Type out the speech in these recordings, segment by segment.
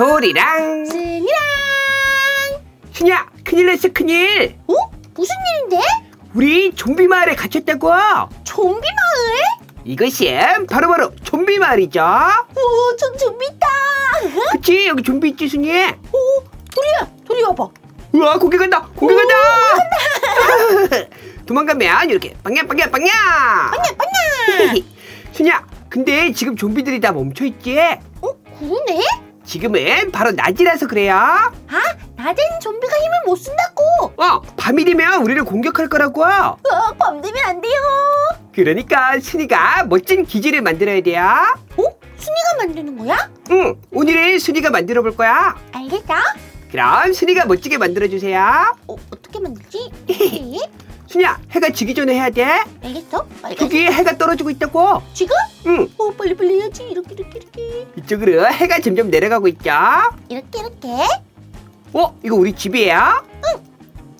돌이랑 순이랑 순야 큰일 났어 큰일 어? 무슨 일인데? 우리 좀비 마을에 갇혔다고 좀비 마을? 이것이 바로바로 좀비 마을이죠 오, 좀 좀비 있다. 그치 여기 좀비 있지 순이 오, 도리야, 도리 와봐. 우와 고개 간다 고개 간다 도망가면 이렇게 빵야 빵야 빵야 빵야, 빵야. 순야 근데 지금 좀비들이 다 멈춰있지 어, 그러네? 지금은 바로 낮이라서 그래요 아, 낮엔 좀비가 힘을 못 쓴다고. 어 밤이 되면 우리를 공격할 거라고 어, 밤 되면 안 돼요. 그러니까 순이가 멋진 기지를 만들어야 돼요 어? 순이가 만드는 거야? 응 오늘은 순이가 만들어 볼 거야 알겠어. 그럼 순이가 멋지게 만들어 주세요 어, 어떻게 만들지? 네, 순이야 해가 지기 전에 해야 돼 알겠어. 빨리. 저기 해가 떨어지고 있다고 지금? 응 어, 빨리 빨리 해야지. 이렇게 이렇게 이렇게. 이쪽으로 해가 점점 내려가고 있죠 이렇게 이렇게. 어 이거 우리 집이에요? 응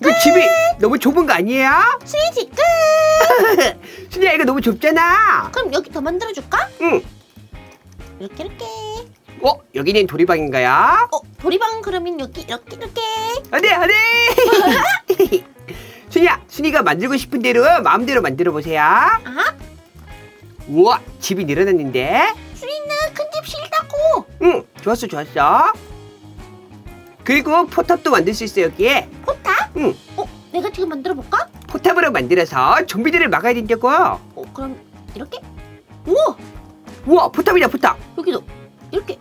이거 집이 너무 좁은 거 아니에요? 순이 집 끝. 순이야 이거 너무 좁잖아 그럼 여기 더 만들어 줄까? 응 이렇게 이렇게. 어 여기는 도리방인가요? 어, 도리방 그러면 여기 이렇게 이렇게. 안돼 안돼 순이야 순이가 만들고 싶은 대로 마음대로 만들어 보세요 아, 우와 집이 늘어났는데 순이는 큰 집 싫다고. 응 좋았어 좋았어 그리고 포탑도 만들 수 있어 여기에 포탑? 응 어, 내가 지금 만들어 볼까? 포탑으로 만들어서 좀비들을 막아야 된다고 어, 그럼 이렇게? 우와, 우와 포탑이다 포탑 여기도 이렇게.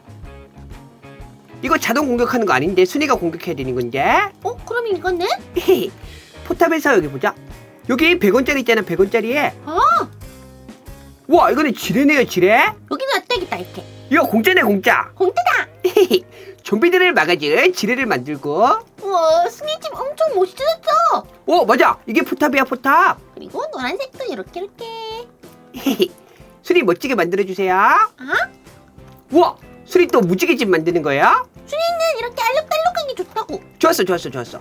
이거 자동 공격하는 거 아닌데 순이가 공격해야 되는 건데 어, 그럼 이거는? 포탑에서 여기 보자 여기 100원짜리 있잖아 100원짜리에 아, 우와 이거는 지뢰네요 지뢰 여기는 놔둬야겠다 이렇게. 이거 공짜네 공짜 공짜다. 좀비들을 막아줄 지뢰를 만들고 우와, 순이 집 엄청 멋있어졌어. 오 맞아 이게 포탑이야 포탑 그리고 노란색도 이렇게 이렇게. 순이 멋지게 만들어주세요 아, 우와 순이 또 무지개 집 만드는 거야? 순이는 이렇게 알록달록한 게 좋다고. 좋았어 좋았어 좋았어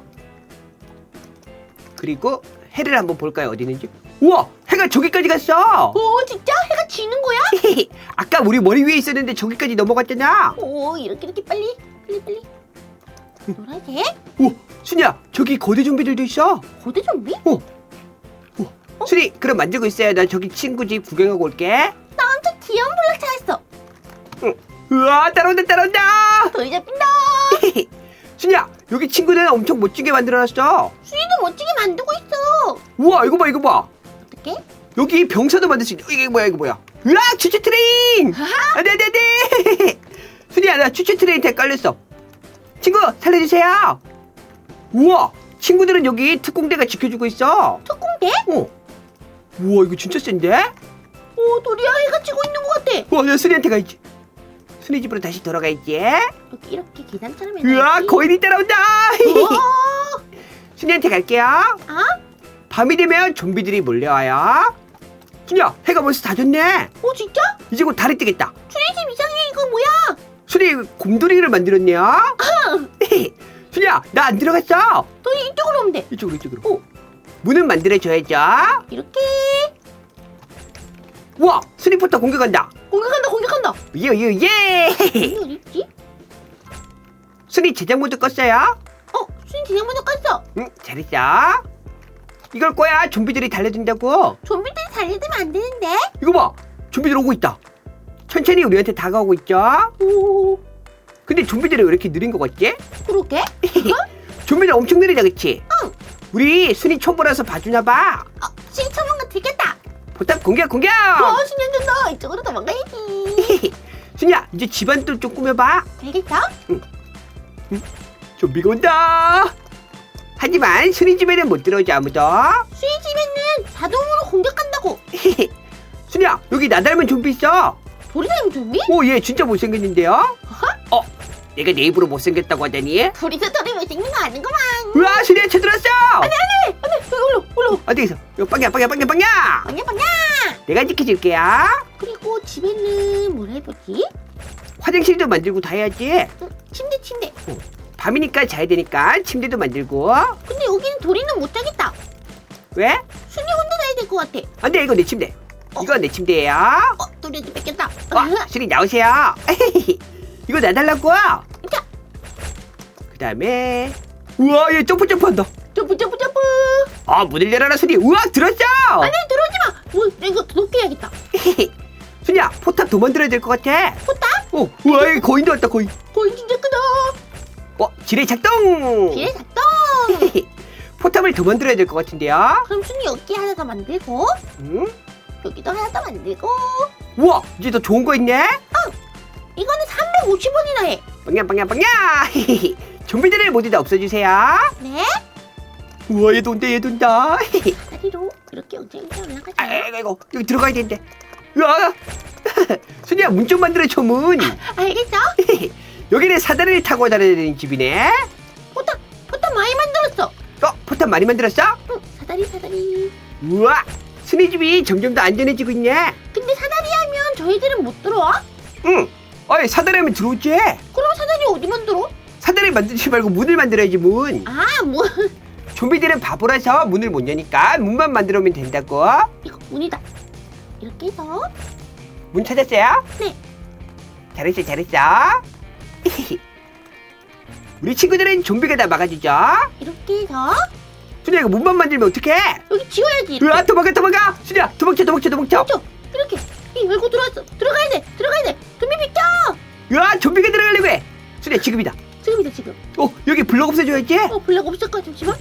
그리고 해를 한번 볼까요? 어디 있는지? 우와! 해가 저기까지 갔어! 오, 진짜? 해가 지는 거야? 아까 우리 머리 위에 있었는데 저기까지 넘어갔잖아! 오, 이렇게 이렇게 빨리, 빨리 빨리. 노란색? 오 순이야 저기 거대 좀비들도 있어! 고대 좀비? 순이 그럼 만들고 있어요. 나 저기 친구 집 구경하고 올게. 나 엄청 귀여운 블럭 찾았어. 우와 따라온다 따라온다! 돌 잡힌다. 순이야 여기 친구는 엄청 멋지게 만들어놨어. 순이도 멋지게 만들고 있어. 우와 이거 봐 이거 봐. 어떻게? 여기 병사도 만들 수 있어 이게 뭐야 이거 뭐야. 으악 추추 트레인! 안돼 안돼 안돼 순이야 나 추추 트레인 대 깔렸어. 친구 살려주세요. 우와 친구들은 여기 특공대가 지켜주고 있어. 특공대? 어. 우와 이거 진짜 센데? 오, 도리야 해가 지고 있는 것 같아. 우와 내가 순이한테 가야지 순이 집으로 다시 돌아가야지. 이렇게 계단처럼 해놔야지. 으악 거인이 따라온다. 오, 순이한테 갈게요. 아? 밤이 되면 좀비들이 몰려와요. 순이야 해가 벌써 다 졌네. 오 진짜? 이제 곧 달이 뜨겠다. 순이 집 이상해 이거 뭐야? 순이 곰돌이를 만들었네요. 순이야 나 안 들어갔어. 도리 이쪽으로 오면 돼. 이쪽으로 이쪽으로. 오. 문은 만들어줘야죠. 이렇게. 우와 순이포터 공격한다 공격한다 공격한다. 있지? 순이 제작 모드 껐어요 어, 순이 진행 먼저 껐어. 응 잘했어 이걸 꺼야 좀비들이 달려든다고 좀비들이 달려들면 안 되는데. 이거 봐 좀비들 오고 있다 천천히 우리한테 다가오고 있죠 오, 근데 좀비들이 왜 이렇게 느린 거 같지? 그러게? 좀비들 엄청 느리다 그치? 응. 우리 순이 초보라서 봐주나 봐 어, 순이. 포탑 공격 공격 어, 순이 안 된다. 이쪽으로 도망가야지. 순이야 이제 집안도 좀 꾸며봐 알겠어? 좀비가 온다 하지만 순이 집에는 못 들어오지 아무도 순이 집에는 자동으로 공격한다고. 순이야 여기 나 닮은 좀비 있어 닮은 좀비? 오얘 진짜 못생겼는데요 어 내가 내 입으로 못생겼다고 하다니 둘이서 도리 못생긴 거 아는구만. 우와 순이야 쳐들었어 안돼, 여기 올라, 올라. 어디 있어 요 빵야 빵야 빵야 빵야 방야 방야. 내가 지켜줄게요 그리고 집에는 뭘 해보지? 화장실도 만들고 다 해야지 응, 침대 침대. 밤이니까 자야 되니까 침대도 만들고 근데 여기는 도리는 못 자겠다. 왜? 순이 혼자 자야 될 것 같아. 안돼 이거 내 침대 이건 내 침대예요 어, 도리한테 뺏겼다. 어, 순이 나오세요 이거 나 달라고 자, 다음에 우와 얘 점프 점프한다 점프 점프 점프. 아 문을 열어라 순이 우와 들었어 안돼 들어오지 마. 뭐 이거 높게 해야겠다. 순이야 포탑 더 만들어야 될 것 같아 포탑? 어 우와 여기 거인 들었다 거인 거의 진짜 크다. 어 지뢰 작동 기회 작동. 포탑을 더 만들어야 될 것 같은데요 그럼 순이 여기 하나 더 만들고 응? 여기도 하나 더 만들고 우와 이제 더 좋은 거 있네 이거는 350원이나 해. 빵야 빵야 빵야 좀비들을 모두 다 없애주세요 네. 우와 얘 돈다 얘 돈다 다리로 이렇게 엉덩이가 올라가죠. 아이고 여기 들어가야 되는데 우와 순이야 문 좀 만들어줘 문 알겠어? 여기는 사다리를 타고 다녀야 되는 집이네 포탑 포탑 많이 만들었어. 어 포탑 많이 만들었어? 응, 사다리 사다리. 우와 순이 집이 점점 더 안전해지고 있네 근데 사다리 하면 저희들은 못 들어와? 응 어이 사다리 하면 들어오지 그럼 사다리 어디 만 들어? 사다리 만들지 말고 문을 만들어야지 문 아, 뭐 좀비들은 바보라서 문을 못 여니까 문만 만들어 오면 된다고 이거 문이다. 이렇게 해서 문 찾았어요? 네. 잘했어 잘했어 우리 친구들은 좀비가 다 막아주죠 이렇게 해서 순이야 이거 문만 만들면 어떡해 여기 지워야지. 이렇게. 으아 도망가 도망가 순이야 도망쳐 도망쳐 도망쳐 그렇죠. 이렇게. 이 열고 들어왔어. 들어가야 돼. 들어가야 돼. 좀비 비켜. 으아 좀비가 들어가려고 해 순이야 지금이다 지금이다 지금. 어 여기 블럭 없애줘야지 어 블랙 없을 까 잠시만.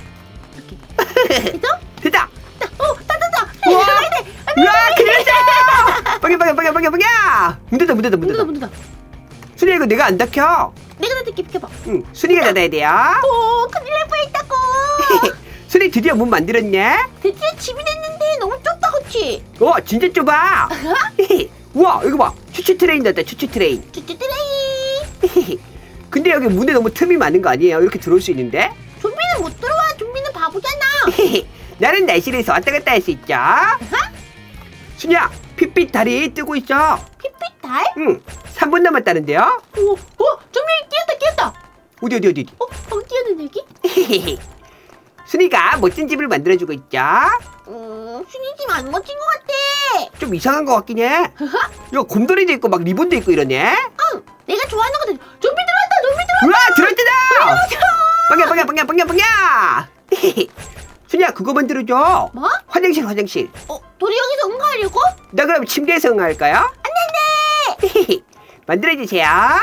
이렇게. 됐어? 됐다 어. 우와. 빵야 빵야 빵야 빵야 빵야 문 닫아 문 닫아 문문 닫아 닫아 문 닫아. 순이야 이거 내가 안 닫혀 내가 닫을게 비켜봐. 응 순이가 닫아야 돼요 오 큰일 날 뻔했다고. 순이 드디어 문 만들었네 드디어 집이 됐는데 너무 좁다 그치? 어 진짜 좁아 우와 이거 봐 추추 트레인 났다 추추 트레인 쭈쭈쭈레이. 근데 여기 문에 너무 틈이 많은 거 아니에요 이렇게 들어올 수 있는데 좀비는 못 들어와. 좀비는 바보잖아. 나는 날씨에서 왔다 갔다 할 수 있죠 순이야 핏빛 달이 뜨고 있어 핏빛 달? 응 3분 남았다는데요 오, 오, 좀비 뛰었다 뛰었다. 어디 어디 어디 어, 방금 뛰었는데 여기? 순이가 멋진 집을 만들어주고 있죠 음, 순이 집안 멋진 것 같아. 좀 이상한 것 같긴 해 이거 곰돌이도 있고 막 리본도 있고 이러네 응, 내가 좋아하는 들어왔다. 우와 들어있다 빵야 빵야 빵야 빵야 빵야 순이야 그거 만들어줘 뭐? 화장실 화장실 어, 돌이 여기서 응가하려고? 나 그럼 침대에서 응할까요? 안돼 만들어주세요 아?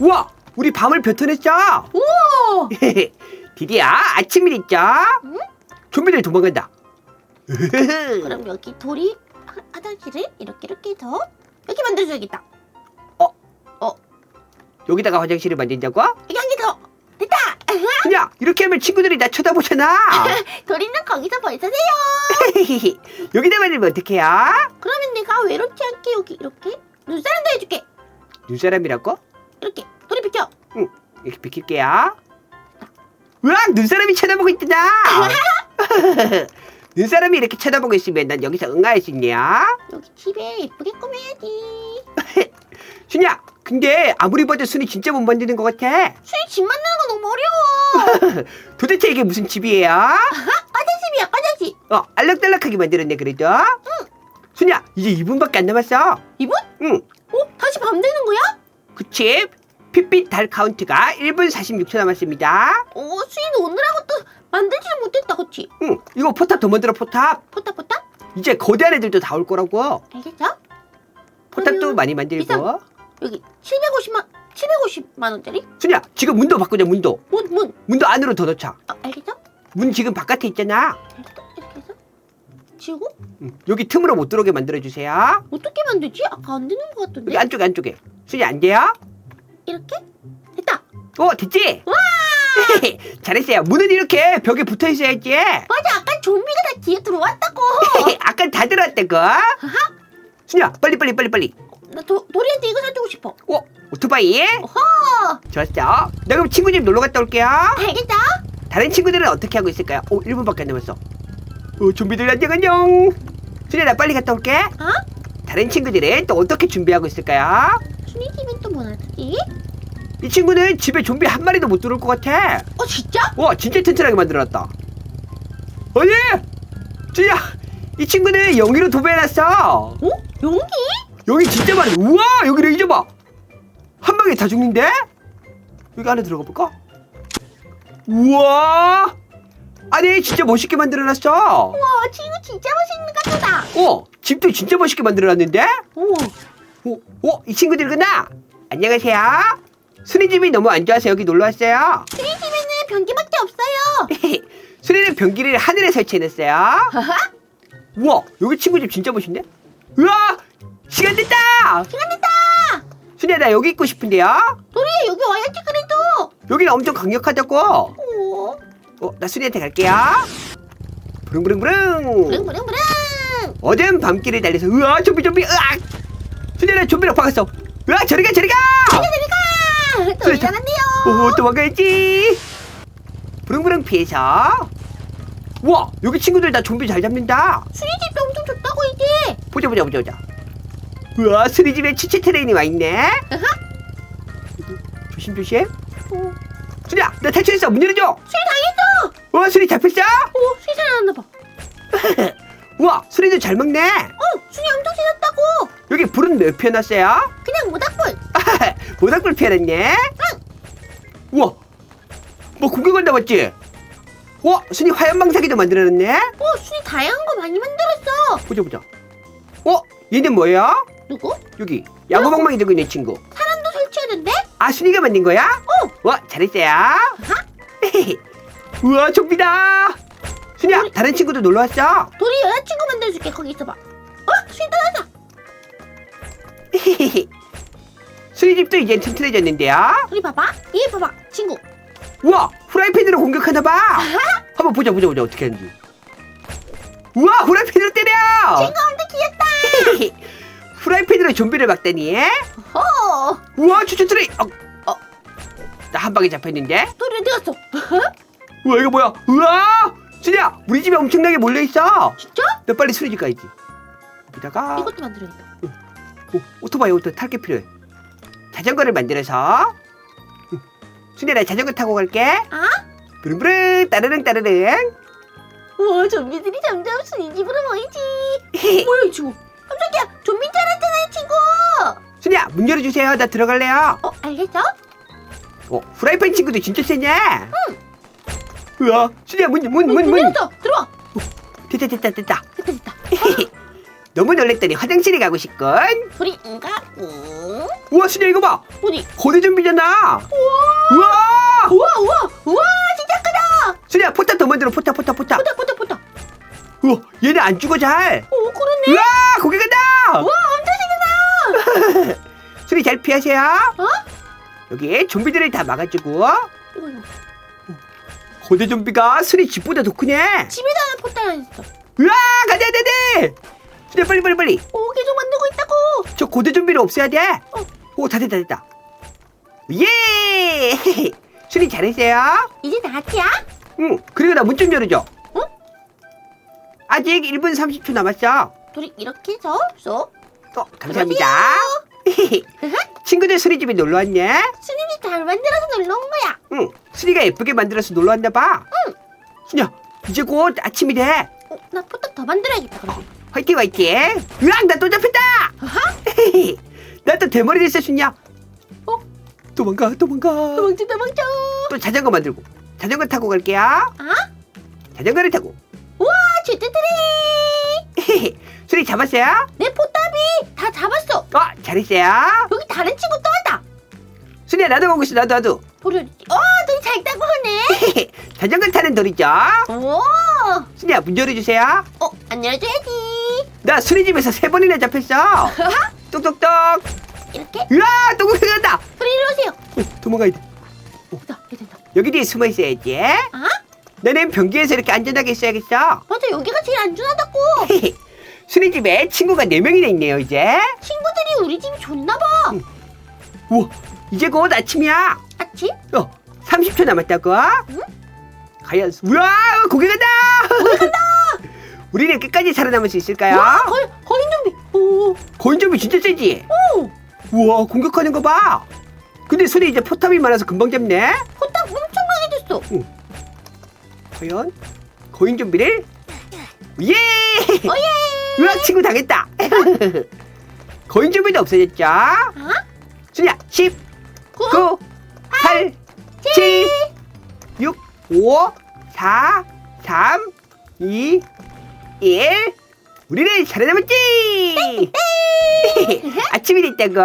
우와 우리 밤을 뱉어냈죠 오, 드디어 아침이 됐죠 응? 좀비들 도망간다 그럼 여기 돌이 화- 화장실을 이렇게 이렇게 해서 여기 만들어줘야겠다. 여기다가 화장실을 만든다고? 여기 한개 더. 됐다. 그냥 이렇게 하면 친구들이 나 쳐다보잖아 돌이는 거기서 벌써세요. 여기다 만들면 어떡해요? 그러면 내가 외롭지 않게 여기 이렇게 눈사람도 해줄게. 눈사람이라고? 이렇게 돌이 비켜. 이렇게 비킬게요 우와 눈사람이 쳐다보고 있다 눈 사람이 이렇게 쳐다보고 있으면 난 여기서 응할 수 있냐? 여기 집에 예쁘게 꾸며야지. 순이야 근데 아무리 봐도 순이 진짜 못 만드는 것 같아 수희 집 만드는 거 너무 어려워. 도대체 이게 무슨 집이에요? 화장실이야 화장실. 어 알락달락하게 만들었네 그래도 순이야 이제 2분밖에 안 남았어 이분? 응 어? 다시 밤 되는 거야? 그치 핏빛 달 카운트가 1분 46초 남았습니다 어, 수희는 오늘하고 또 만들지를 못했다, 그치? 응 이거 포탑 더 만들어 포탑 포탑 포탑? 이제 거대한 애들도 다 올 거라고 알겠어? 포탑도 그러면 많이 만들고 비싼- 여기 750만 750만 원짜리? 순이야 지금 문도 바꾸자 문도 문 문. 문도 안으로 더 넣자 어, 알겠어? 문 지금 바깥에 있잖아 알겠어? 이렇게 해서 지우고 응, 여기 틈으로 못 들어오게 만들어 주세요 어떻게 만들지? 아까 안 되는 것 같던데. 여기 안쪽에 안쪽에 순이 안 돼요? 이렇게? 됐다. 어 됐지? 와! 잘했어요 문은 이렇게 벽에 붙어 있어야지 맞아, 아까 좀비가 다 뒤에 들어왔다고. 아까 다 들어왔다고 순이야 빨리 빨리 빨리 빨리 나 도, 도리한테 이거 사주고 싶어. 어 오토바이 어허. 좋았어 나 그럼 친구 집 놀러 갔다 올게요 알겠어? 다른 친구들은 어떻게 하고 있을까요? 오 1분밖에 안 남았어 어 좀비들 안녕 안녕 순이야 나 빨리 갔다 올게 어? 다른 친구들은 또 어떻게 준비하고 있을까요? 뭐 놔두지? 이 친구는 집에 좀비 한 마리도 못 들어올 것 같아 어, 진짜? 와 진짜 튼튼하게 만들어놨다 아니 진짜 이 친구는 영희로 도배해놨어 어? 용기? 여기 진짜 많아 우와 여기 레이저 봐 한 방에 다 죽는데 여기 안에 들어가 볼까 우와! 아니 진짜 멋있게 만들어놨어. 와 친구 진짜 멋있는 가구다. 어, 집도 진짜 멋있게 만들어놨는데? 오. 오, 오, 이 친구들구나. 안녕하세요. 수리 집이 너무 안 좋아서 여기 놀러 왔어요. 우리 집에는 변기밖에 없어요. 수리는 변기를 하늘에 설치해놨어요. 하하. 우와, 여기 친구 집 진짜 멋있네. 우와, 시간 됐다. 시간 됐다. 수리야, 나 여기 있고 싶은데요. 도리야 여기 와야지 그래도. 여기는 엄청 강력하다고. 오. 어, 나 수리한테 갈게요. 부릉부릉부릉. 부릉부릉부릉. 어둠 밤길을 달려서 우와 좀비 좀비 으악 수리야 좀비로 박았어 으악 저리 가 저리가 저리가. 나갔네요. 오 도망가야지 부릉부릉 피해서 우와 여기 친구들 다 좀비 잘 잡는다 수리 집도 엄청 좋다고 이제. 보자 보자 보자 보자 우와 수리집에 치치 트레인이 와 있네 아하. 조심 조심 오. 수리야 나 탈출했어 문 열어줘 수리 당했어. 우와 수리 잡혔어 오 수리 살아났나 봐. 우와 수리도 잘 먹네 어 수리 엄청 지났다고. 여기 불은 몇 피워놨어요? 모닥불 피워놨네 우와 뭐 구경한다 맞지? 와 순이 화염방사기도 만들어놨네 오 수리 다양한 거 많이 만들었어. 보자 보자 어? 얘는 뭐야? 누구? 여기 야구방망이 들고 있는 친구 사람도 설치하던데? 아 순이가 만든 거야? 어. 와 잘했어요 우와 좀비다 순이야 다른 친구도 놀러 왔어 도리 여자친구 만들어줄게 거기 있어봐. 어 수리 떠났다. 순이 집도 이젠 튼튼해졌는데요 도리 봐봐. 얘 봐봐 친구. 우와 후라이팬으로 공격하나 봐 한번 보자 보자 보자 어떻게 하는지 우와 후라이팬으로 때려 친구 엄청 귀엽다. 후라이팬으로 좀비를 막다니 어. 우와 추천 트레이 어, 어. 나 한 방에 잡혔는데 도리 어디 갔어? 우와 이거 뭐야 우와 순이야 우리 집에 엄청나게 몰려 있어 진짜? 너 빨리 수리 집 가야지 여기다가 이것도 만들어야겠다. 오, 오토바이 오토 탈게 필요해 자전거를 만들어서 응. 순이야 나 자전거 타고 갈게 아? 부릉부릉 따르릉 따르릉 우와 좀비들이 점점 수리 집으로 모이지. 뭐야 이 친구? 깜짝이야 좀비 줄 알았잖아 이 친구. 순이야 문 열어주세요 나 들어갈래요 어 알겠어? 어 후라이팬 친구도 진짜 세네 응 우와 순이야 문문문 문문 열었어. 들어와. 됐다 됐다 됐다 됐다 됐다. 너무 놀랬더니 화장실에 가고 싶군 도리 응가 응. 우와 순이야 이거 봐 어디? 고대 좀비잖아 우와 우와 우와 우와 진짜 크다. 순이야 포탑 더 만들어 포탑 포탑 포탑 보다 보다 보다. 우와 얘네 안 죽어 잘 오 그러네. 우와 고개 간다 우와 엄청 신기하다. 순이 잘 피하세요 어? 여기 좀비들을 다 막아주고 이거 이거. 고대 좀비가 순이 집보다 더 크네 집에다 하나 포탈 있어. 우와 가자 가자 가자 순이야 빨리 빨리 빨리 오. 저 고대 좀비를 없애야 돼 어. 오다 됐다 됐다 예 순이 잘했어요 이제 나한테야? 응 그리고 나 문 좀 열어줘 어? 아직 1분 30초 남았어 도리 이렇게 해서 쏙. 어 감사합니다 친구들 수리 집에 놀러 왔네 수님이 잘 만들어서 놀러 온 거야. 응 수리가 예쁘게 만들어서 놀러 왔나 봐 응. 순이야 이제 곧 아침이 돼 어, 나 포탑 더 만들어야겠다 그럼. 화이팅 화이팅 으악 나또 잡혔다 아하. 나또 대머리 됐어 순이야 어? 도망가 도망가 도망쳐 도망쳐. 또 자전거 만들고 자전거 타고 갈게요 아? 자전거를 타고 우와 쥐뜨뜨리. 수리 잡았어요? 내 포탑이 다 잡았어. 어 잘했어요 여기 다른 친구 또 왔다. 수리야 나도 가고 있어 나도 나도? 어, 도리 잘 따고 하네. 자전거 타는 돌이죠 오. 수리야 문 열어주세요 어, 안 열어줘야지. 나 수리집에서 세 번이나 잡혔어 똑똑똑 이렇게. 으아 또 공격한다 도리 이리 오세요. 어, 도망가야 돼 됐다, 됐다. 여기 뒤에 숨어 있어야지 아? 너는 변기에서 이렇게 안전하게 있어야겠어 맞아, 여기가 제일 안전하다고. 수리집에 친구가 네명이나 있네요 이제 친구들이 우리 집이 좋나 봐. 우와 이제 곧 아침이야 아침? 어 30초 남았다고 응? 과연 우와 고개 간다 살아남을 수 있을까요? 와, 거인 좀비. 오, 거인점이 진짜 세지 오. 우와 공격하는 거 봐 근데 손에 이제 포탑이 많아서 금방 잡네 포탑 엄청 강해졌어. 과연 거인 좀비를 예 오예. 으악 친구 당했다 거인 좀비도 없어졌죠 아? 순이야 10 구, 9 8 7 6 5, 4, 3, 2, 1. 우리는 살아남았지! 아침이 됐다고?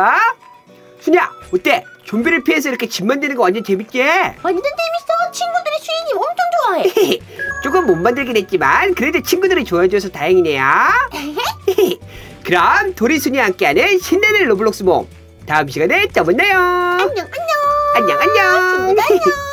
순야, 어때? 좀비를 피해서 이렇게 집 만드는 거 완전 재밌지? 완전 재밌어. 친구들이 수인님 엄청 좋아해. 조금 못 만들긴 했지만 그래도 친구들이 좋아해줘서 다행이네요. 그럼 도리순이 함께하는 신나는 로블록스 몽 다음 시간에 또 만나요. 안녕 안녕. 안녕 안녕. 친구들 안녕.